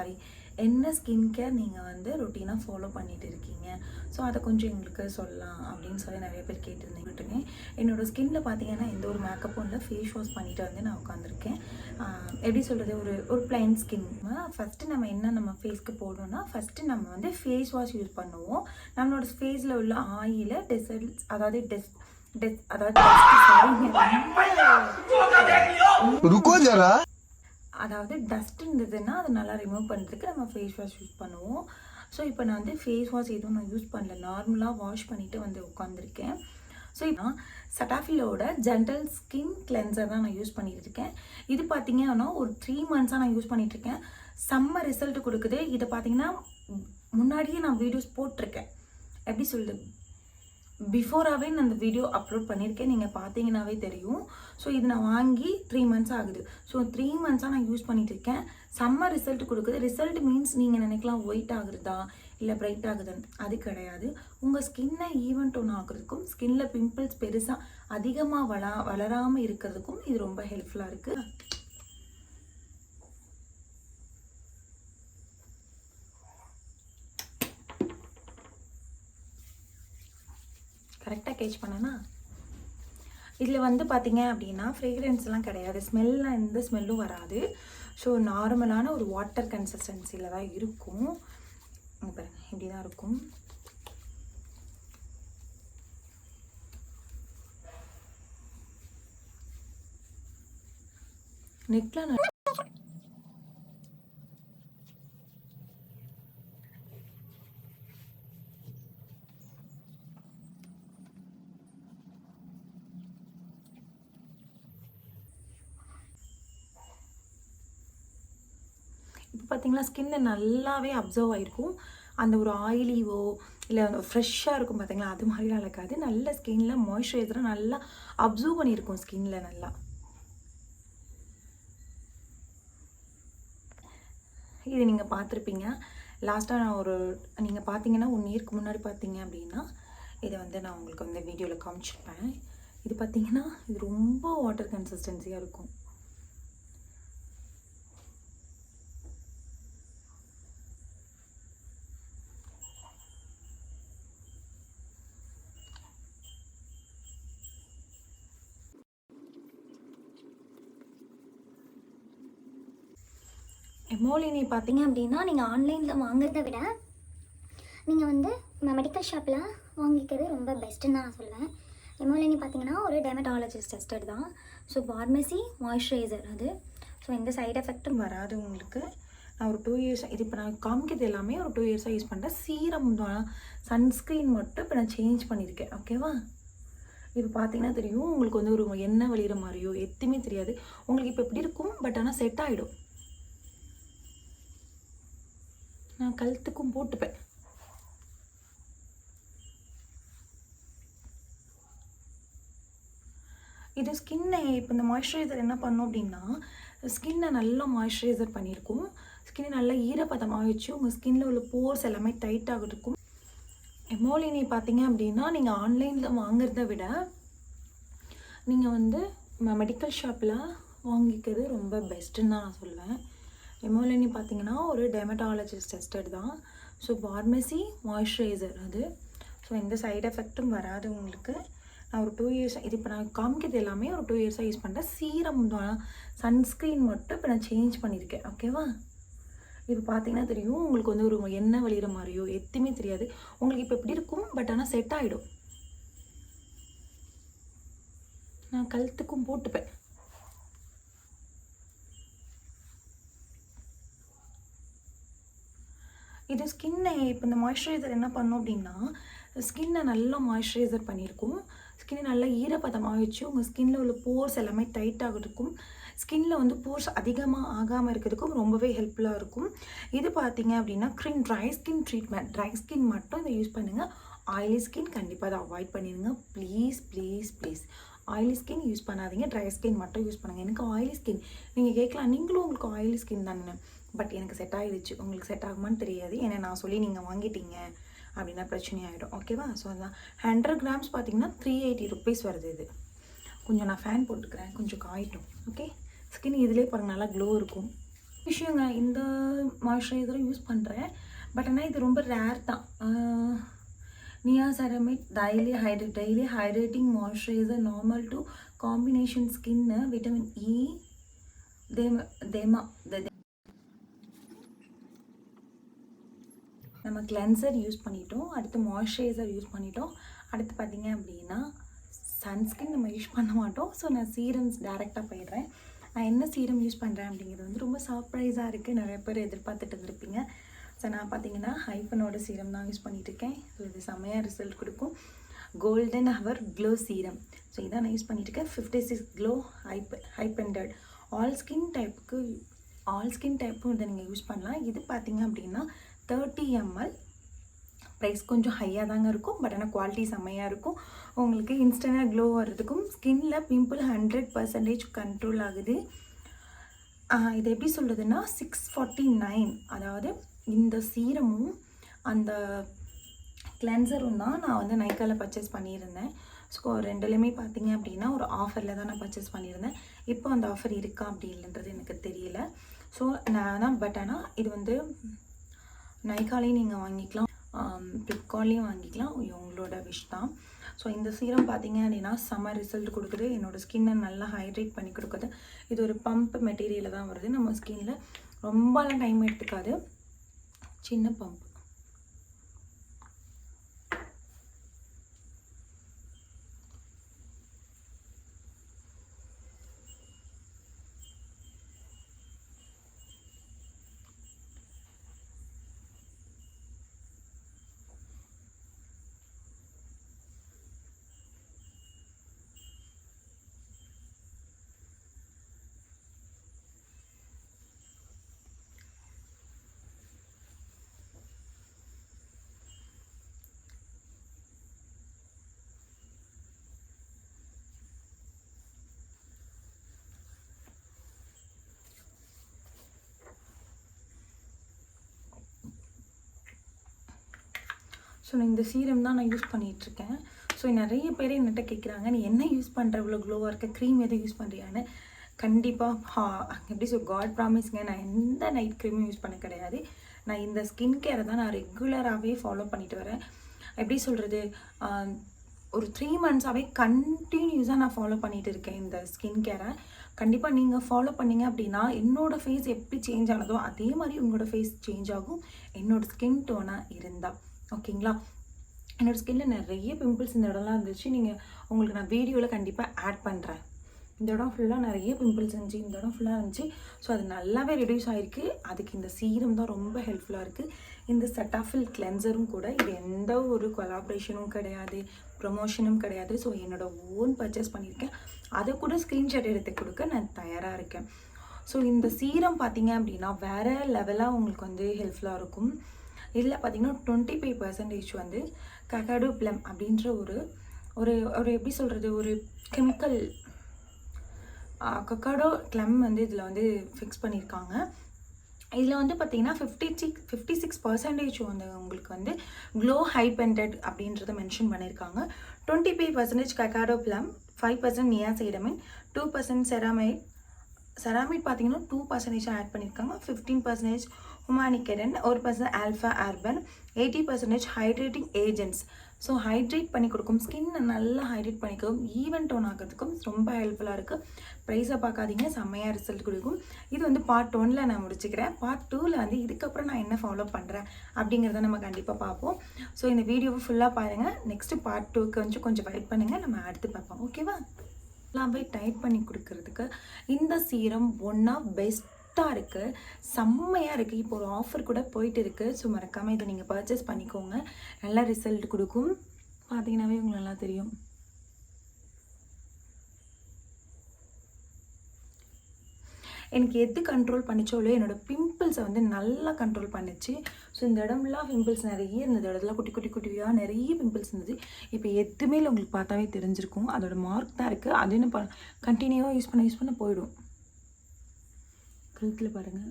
Sorry என்ன skin care நீங்கள் வந்து ரொட்டீனாக ஃபாலோ பண்ணிட்டு இருக்கீங்க? ஸோ அதை கொஞ்சம் எங்களுக்கு சொல்லலாம் அப்படின்னு சொல்லி நிறைய பேர் கேட்டிருந்தீங்கட்டுங்க என்னோட ஸ்கின்னில் பார்த்தீங்கன்னா எந்த ஒரு மேக்கப்பும் இல்லை. ஃபேஸ் வாஷ் பண்ணிட்டு வந்து நான் உட்காந்துருக்கேன் எப்படி சொல்கிறது ஒரு ஒரு பிளைன் ஸ்கின் ஃபஸ்ட்டு நம்ம என்ன நம்ம ஃபேஸ்க்கு போடணும்னா ஃபஸ்ட்டு நம்ம வந்து ஃபேஸ் வாஷ் யூஸ் பண்ணுவோம். நம்மளோட ஃபேஸில் உள்ள ஆயிலை டெசல்ட்ஸ் அதாவது டெஸ் டெஸ் அதாவது அதாவது டஸ்ட் இருந்ததுன்னா அதை நல்லா ரிமூவ் பண்ணுறதுக்கு நம்ம ஃபேஸ் வாஷ் யூஸ் பண்ணுவோம். ஸோ இப்போ நான் வந்து ஃபேஸ் வாஷ் எதுவும் நான் யூஸ் பண்ணல. நார்மலாக வாஷ் பண்ணிவிட்டு வந்து உட்காந்துருக்கேன் ஸோ இப்போ சட்டாஃபிலோட ஜென்டல் ஸ்கின் கிளென்சர் தான் நான் யூஸ் பண்ணிகிட்டு இருக்கேன். இது பார்த்தீங்கன்னா ஒரு த்ரீ மந்த்ஸாக நான் யூஸ் பண்ணிகிட்ருக்கேன் இருக்கேன். செம்ம ரிசல்ட் கொடுக்குது. இதை பார்த்தீங்கன்னா முன்னாடியே நான் வீடியோஸ் போட்டிருக்கேன். எப்படி சொல்லுது பிஃபோராகவே நான் அந்த வீடியோ அப்லோட் பண்ணியிருக்கேன். நீங்கள் பார்த்தீங்கன்னாவே தெரியும். ஸோ இது நான் வாங்கி த்ரீ மந்த்ஸ் ஆகுது. ஸோ த்ரீ மந்த்ஸாக நான் யூஸ் பண்ணிகிட்டு இருக்கேன் செம்ம ரிசல்ட் கொடுக்குது. ரிசல்ட் மீன்ஸ் நீங்கள் நினைக்கலாம் ஒயிட் ஆகுறதா இல்லை பிரைட் ஆகுதுன்னு அது கிடையாது. உங்கள் ஸ்கின்னை ஈவன் டோன் ஆகுறதுக்கும் ஸ்கின்ல பிம்பிள்ஸ் பெருசாக அதிகமாக வளா வளராமல் இருக்கிறதுக்கும் இது ரொம்ப ஹெல்ப்ஃபுல்லாக இருக்குது கரெக்டாக கேட்ச் பண்ணனா இதில் வந்து பார்த்தீங்க அப்படின்னா ஃப்ரேக்ரன்ஸ்லாம் கிடையாது. ஸ்மெல்லாம் எந்த ஸ்மெல்லும் வராது. ஸோ நார்மலான ஒரு வாட்டர் கன்சிஸ்டன்சியில் தான் இருக்கும். பாருங்கள் இப்படி தான் இருக்கும். நெட்டில் இப்போ பார்த்தீங்களா நல்லாவே அப்சர்வ் ஆகிருக்கும் அந்த ஒரு ஆயிலிவோ இல்லை ஃப்ரெஷ்ஷாக இருக்கும் பார்த்தீங்களா அது மாதிரிலாம் இருக்காது நல்ல ஸ்கின்ல மாய்ஸ்சரைசராக நல்லா அப்சர்வ் பண்ணியிருக்கும் ஸ்கின்ல நல்லா. இது நீங்கள் பார்த்துருப்பீங்க. லாஸ்ட்டாக நான் ஒரு நீங்கள் பார்த்தீங்கன்னா ஒன் இயர்க்கு முன்னாடி பார்த்தீங்க அப்படின்னா இதை வந்து நான் உங்களுக்கு வந்து வீடியோவில் காமிச்சிருப்பேன். இது பார்த்தீங்கன்னா இது ரொம்ப வாட்டர் கன்சிஸ்டன்சியாக இருக்கும். எமோலினி பார்த்தீங்க அப்படின்னா நீங்கள் ஆன்லைனில் வாங்குறத விட நீங்கள் வந்து மெடிக்கல் ஷாப்பில் வாங்கிக்கிறது ரொம்ப பெஸ்ட்டுன்னு தான் நான் சொல்லுவேன். எமோலினி பார்த்தீங்கன்னா ஒரு டெமட்டாலஜிஸ்ட் டெஸ்டட் தான். ஸோ பார்மசி மாய்ஸ்சரைசர் அது. ஸோ எந்த சைட் எஃபெக்ட்டும் வராது உங்களுக்கு. நான் ஒரு டூ இயர்ஸ் இது இப்போ நான் காமிக்கிறது எல்லாமே ஒரு டூ இயர்ஸாக யூஸ் பண்ணுறேன் சீரம் தான். சன்ஸ்க்ரீன் மட்டும் இப்போ நான் சேஞ்ச் பண்ணியிருக்கேன். ஓகேவா இப்போ பார்த்தீங்கன்னா தெரியும். உங்களுக்கு வந்து ஒரு எண்ணெய் வலிகிற மாதிரியோ எதுவுமே தெரியாது. உங்களுக்கு இப்போ எப்படி இருக்கும் பட் ஆனால் செட் ஆகிடும் நான் கழுத்துக்கும் போட்டுப்பேன். இது ஸ்கின்னை இப்போ இந்த மாய்ஸ்சரைசர் என்ன பண்ணும் அப்படின்னா ஸ்கின்னை நல்லா மாய்ஸ்சரைசர் பண்ணியிருக்கும். ஸ்கின்னை நல்லா ஈரப்பதமாக வச்சு உங்கள் ஸ்கின்ல உள்ள போர்ஸ் எல்லாமே டைட்டாக இருக்கும். எமோலினி பார்த்தீங்க அப்படின்னா நீங்கள் ஆன்லைனில் வாங்குறத விட நீங்கள் வந்து மெடிக்கல் ஷாப்பில் வாங்கிக்கிறது ரொம்ப பெஸ்ட்டுன்னு தான் நான் சொல்லுவேன் எமோலினி பார்த்தீங்கன்னா ஒரு டெமட்டாலஜிஸ்ட் டெஸ்டட் தான். ஸோ பார்மசி மாய்ஸ்சரைசர் அது. ஸோ எந்த சைடு எஃபெக்ட்டும் வராது உங்களுக்கு. நான் ஒரு டூ இயர்ஸ் இது இப்போ நான் காமிக்கிறது எல்லாமே ஒரு டூ இயர்ஸாக யூஸ் பண்ணுறேன் சீரம் தான். சன்ஸ்க்ரீன் மட்டும் இப்போ நான் சேஞ்ச் பண்ணியிருக்கேன். ஓகேவா இது பார்த்தீங்கன்னா தெரியும். உங்களுக்கு வந்து ஒரு எண்ணெய் வழிகிற மாதிரியோ எதுவுமே தெரியாது. உங்களுக்கு இப்போ எப்படி இருக்கும் பட் ஆனால் செட் ஆகிடும் நான் கழுத்துக்கும் போட்டுப்பேன். இது ஸ்கின்னை இப்போ இந்த மாய்ஸ்சரைசர் என்ன பண்ணும் அப்படின்னா ஸ்கின்னை நல்லா மாய்ஸ்சரைசர் பண்ணியிருக்கும் ஸ்கின்னை நல்லா ஈரப்பதமாக வச்சு உங்கள் ஸ்கின்னில் உள்ள போர்ஸ் எல்லாமே டைட் ஆகிறதுக்கும் ஸ்கின்னில் வந்து போர்ஸ் அதிகமாக ஆகாமல் இருக்கிறதுக்கும் ரொம்பவே ஹெல்ப்ஃபுல்லாக இருக்கும். இது பார்த்தீங்க அப்படின்னா cream dry skin treatment dry skin மட்டும் இதை யூஸ் பண்ணுங்கள் ஆயிலி ஸ்கின் கண்டிப்பாக அதை அவாய்ட் பண்ணிடுங்க. Please please please oily skin use பண்ணாதீங்க. ட்ரை ஸ்கின் மட்டும் யூஸ் பண்ணுங்கள் எனக்கு ஆயிலி ஸ்கின் நீங்கள் கேட்கலாம். நீங்களும் உங்களுக்கு ஆயிலி ஸ்கின் தானே பட் எனக்கு செட் ஆகிடுச்சு உங்களுக்கு செட் ஆகுமான்னு தெரியாது. ஏன்னா நான் சொல்லி நீங்கள் வாங்கிட்டீங்க அப்படின்னா பிரச்சனை ஆகிடும் ஓகேவா ஸோ அதான். ஹண்ட்ரட் கிராம்ஸ் பார்த்தீங்கன்னா த்ரீ எயிட்டி ருபீஸ் வருது இது. கொஞ்சம் நான் ஃபேன் போட்டுக்கிறேன். கொஞ்சம் காயிட்டும். ஓகே ஸ்கின் இதிலே பாருங்கள் நல்லா க்ளோ இருக்கும். விஷயங்க இந்த மாய்ஸ்சரைசரும் யூஸ் பண்ணுறேன் பட் ஆனால் இது ரொம்ப ரேர் தான். நியா ceramic daily hydrate daily hydrating moisturiser normal to combination skin vitamin E தேம தேமா நம்ம கிளென்சர் யூஸ் பண்ணிட்டோம் அடுத்து மாய்ஸ்சரைசர் யூஸ் பண்ணிட்டோம். அடுத்து பார்த்தீங்க அப்படின்னா சன்ஸ்கின் நம்ம யூஸ் பண்ண மாட்டோம். ஸோ நான் சீரம்ஸ் டேரெக்டாக போயிடுறேன். நான் என்ன சீரம் யூஸ் பண்ணுறேன் அப்படிங்கிறது வந்து ரொம்ப சர்ப்ரைஸாக இருக்குது நிறைய பேர் எதிர்பார்த்துட்டு இருந்திருப்பீங்க. ஸோ நான் பார்த்தீங்கன்னா ஹைஃபனோட சீரம் தான் யூஸ் பண்ணிகிட்ருக்கேன் இருக்கேன் ஸோ இது செம்மையாக ரிசல்ட் கொடுக்கும். Golden hour glow serum so இதான் நான் யூஸ் பண்ணிகிட்ருக்கேன் இருக்கேன் fifty six glow hype hyphenated all skin டைப்புக்கு all skin டைப்பும் இதை நீங்கள் யூஸ் பண்ணலாம். இது பார்த்தீங்க அப்படின்னா தேர்ட்டி எம்எல் ப்ரைஸ் கொஞ்சம் ஹையாக தாங்க இருக்கும். பட் ஆனால் குவாலிட்டி செம்மையாக இருக்கும். உங்களுக்கு இன்ஸ்டண்ட்டாக க்ளோ வர்றதுக்கும் ஸ்கின்ல பிம்பிள் ஹண்ட்ரட் பர்சன்டேஜ் கண்ட்ரோல் ஆகுது. இது எப்படி சொல்கிறதுன்னா சிக்ஸ் ஃபார்ட்டி நைன் அதாவது இந்த சீரமும் அந்த கிளென்சரும் தான் நான் வந்து நைக்காவில் பர்ச்சேஸ் பண்ணியிருந்தேன். ஸோ ரெண்டுலேயுமே பார்த்தீங்க அப்படின்னா ஒரு ஆஃபரில் தான் நான் பர்ச்சேஸ் பண்ணியிருந்தேன். இப்போ அந்த ஆஃபர் இருக்கா அப்படி இல்லைன்றது எனக்கு தெரியல. ஸோ நான் தான் பட் ஆனால் இது வந்து நைக்காலையும் நீங்கள் வாங்கிக்கலாம். ஃப்ளிப்கார்ட்லேயும் வாங்கிக்கலாம். உங்களோட விஷ் தான். ஸோ இந்த சீரம் பார்த்தீங்க அப்படின்னா செம்ம ரிசல்ட் கொடுக்குது. என்னோடய ஸ்கின்னை நல்லா ஹைட்ரேட் பண்ணி கொடுக்குது. இது ஒரு பம்ப் மெட்டீரியலில் தான் வருது. நம்ம ஸ்கின்னில் ரொம்பலாம் டைம் எடுத்துக்காது. சின்ன பம்ப் ஸோ நான் இந்த சீரம் தான் நான் யூஸ் பண்ணிகிட்ருக்கேன் ஸோ நிறைய பேர் என்கிட்ட கேட்குறாங்க நீ என்ன யூஸ் பண்ணுற இவ்வளோ க்ளோவாக இருக்க க்ரீம் எதுவும் யூஸ் பண்ணுறியான்னு கண்டிப்பாக ஹா எப்படி சொல் காட் ப்ராமிஸ்ங்க நான் எந்த நைட் க்ரீமும் யூஸ் பண்ண கிடையாது. நான் இந்த ஸ்கின் கேரை தான் நான் ரெகுலராகவே ஃபாலோ பண்ணிட்டு வரேன். எப்படி சொல்கிறது ஒரு த்ரீ மந்த்ஸாகவே கண்டினியூஸாக நான் ஃபாலோ பண்ணிகிட்டு இருக்கேன் இந்த ஸ்கின் கேரை கண்டிப்பாக நீங்கள் ஃபாலோ பண்ணீங்க அப்படின்னா என்னோடய ஃபேஸ் எப்படி சேஞ்ச் ஆனதோ அதே மாதிரி உங்களோட ஃபேஸ் சேஞ்ச் ஆகும். என்னோடய ஸ்கின் டோனாக இருந்தால் ஓகேங்களா? என்னோட ஸ்கின்ல நிறைய பிம்பிள்ஸ் இந்த இடம்லாம் இருந்துச்சு. நீங்கள் உங்களுக்கு நான் வீடியோவில் கண்டிப்பாக ஆட் பண்ணுறேன் இந்த இடம் ஃபுல்லாக நிறைய பிம்பிள்ஸ் இருந்துச்சு. இந்த இடம் ஃபுல்லாக இருந்துச்சு. ஸோ அது நல்லாவே ரெடியூஸ் ஆகிருக்கு அதுக்கு இந்த சீரம் தான் ரொம்ப ஹெல்ப்ஃபுல்லாக இருக்குது இந்த செட்டாஃபில் கிளென்சரும் கூட இது எந்த ஒரு கொலாபரேஷனும் கிடையாது. ப்ரொமோஷனும் கிடையாது. ஸோ என்னோட ஓன் பர்ச்சேஸ் பண்ணியிருக்கேன் அதை கூட ஸ்க்ரீன்ஷாட் எடுத்து கொடுக்க நான் தயாராக இருக்கேன். ஸோ இந்த சீரம் பார்த்தீங்க அப்படின்னா வேறு லெவலாக உங்களுக்கு வந்து ஹெல்ப்ஃபுல்லாக இருக்கும். இதில் பார்த்தீங்கன்னா டுவெண்ட்டி ஃபைவ் பர்சன்டேஜ் வந்து ககாடோ ப்ளம் அப்படின்ற ஒரு ஒரு ஒரு எப்படி சொல்கிறது ஒரு கெமிக்கல் கக்காடோ கிளம் வந்து இதில் வந்து ஃபிக்ஸ் பண்ணியிருக்காங்க. இதில் வந்து பார்த்தீங்கன்னா fifty six fifty six percentage வந்து உங்களுக்கு வந்து க்ளோ ஹைபெண்டட் அப்படின்றத மென்ஷன் பண்ணியிருக்காங்க. Twenty five percentage Kakadu plum five percent niacinamide two percent ceramide ceramide பார்த்தீங்கன்னா டூ பர்சன்டேஜ் ஆட் பண்ணியிருக்காங்க ஃபிஃப்டீன் பர்சன்டேஜ் ஹுமானிகடன் ஒரு percent alpha arbutin eighty percentage hydrating agents so hydrate பண்ணி கொடுக்கும். ஸ்கின்னை நல்லா ஹைட்ரேட் பண்ணிக்கும். ஈவன் டோன் ஆகிறதுக்கும் ரொம்ப ஹெல்ப்ஃபுல்லாக இருக்குது ப்ரைஸை பார்க்காதீங்க. செம்மையாக ரிசல்ட் கொடுக்கும். இது வந்து பார்ட் ஒனில் நான் முடிச்சுக்கிறேன். பார்ட் டூவில் வந்து இதுக்கப்புறம் நான் என்ன ஃபாலோ பண்ணுறேன் அப்படிங்கிறத நம்ம கண்டிப்பாக பார்ப்போம். ஸோ இந்த வீடியோவை ஃபுல்லாக பாருங்கள் நெக்ஸ்ட்டு பார்ட் டூக்கு வந்து கொஞ்சம் வெயிட் பண்ணுங்கள் நம்ம அடுத்து பார்ப்போம். ஓகேவா எல்லாமே டைட் பண்ணி கொடுக்கறதுக்கு இந்த சீரம் ஒன்றா பெஸ்ட்டாக இருக்குது செம்மையாக இருக்குது இப்போ ஒரு ஆஃபர் கூட போயிட்டு இருக்குது ஸோ மறக்காமல் இதை நீங்கள் பர்ச்சேஸ் பண்ணிக்கோங்க. நல்ல ரிசல்ட் கொடுக்கும். பார்த்தீங்கன்னாவே உங்களுக்கு நல்லா தெரியும். எனக்கு எது கண்ட்ரோல் பண்ணிச்சோலோ என்னோட பிம்பிள்ஸை வந்து நல்லா கண்ட்ரோல் பண்ணிச்சு. ஸோ இந்த இடம்லாம் பிம்பிள்ஸ் நிறைய இருந்தது. இடத்துல குட்டி குட்டி குட்டியாக நிறைய பிம்பிள்ஸ் இருந்தது. இப்போ எதுவுமே இல்லை உங்களுக்கு பார்த்தாவே தெரிஞ்சிருக்கும். அதோட மார்க் தான் இருக்குது அது என்ன ப கண்டினியூவாக யூஸ் பண்ண யூஸ் பண்ண போயிடும். கழுத்தில் பாருங்கள்